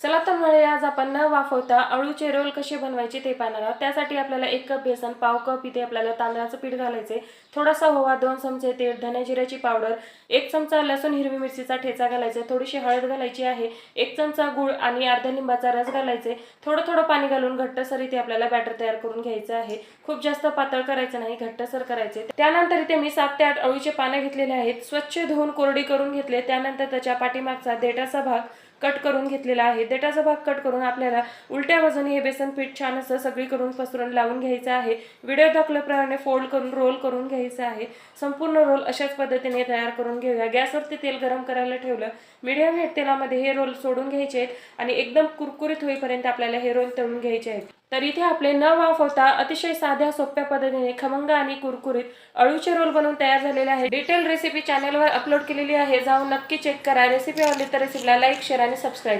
चला तर मग आज आपण न वाफवता अळूचे रोल कसे बनवायचे ते पाहणार आहोत. त्यासाठी आपल्याला एक कप बेसन पाव कप इथे आपल्याला तांदळाचं पीठ घालायचे थोडासा ओवा दोन चमचे तेल धने जिऱ्याची पावडर एक चमचा लसूण हिरवी मिरचीचा ठेचा घालायचा थोडीशी हळद घालायची आहे एक चमचा गुळ आणि अर्धा लिंबाचा रस घालायचे थोडं थोडं पाणी घालून घट्टसर इथे आपल्याला बॅटर तयार करून घ्यायचं आहे. खूप जास्त पातळ करायचं नाही घट्टसर करायचे त्यानंतर इथे मी सात ते आठ अळूचे पानं घेतलेले आहेत. स्वच्छ धुवून कोरडी करून घेतले. त्यानंतर त्याच्या पाठीमागचा देठाचा भाग कट करून घेतलेला आहे. देठाचा भाग कट करून आपल्याला उलट्या बाजूने हे बेसन पीठ छान असं सगळी करून पसरून लावून घ्यायचं आहे. व्हिडिओ दाखल्याप्रमाणे फोल्ड करून रोल करून घ्यायचं आहे. संपूर्ण रोल अशाच पद्धतीने तयार करून घेऊया. गॅसवरती तेल गरम करायला ठेवलं. मीडियम हेट तेलामध्ये हे रोल सोडून घ्यायचे आहेत आणि एकदम कुरकुरीत होईपर्यंत आपल्याला हे रोल तळून घ्यायचे आहेत. तर इथे आपले न वाफवता अतिशय साध्या सोप्या पद्धतीने खमंग आणि कुरकुरीत अळूचे रोल बनवून तयार झालेले आहे. डिटेल रेसिपी चॅनलवर अपलोड केलेली आहे. जाऊन नक्की चेक करा. रेसिपी आवडली तर रेसिपीला लाईक शेअर आणि सबस्क्राईब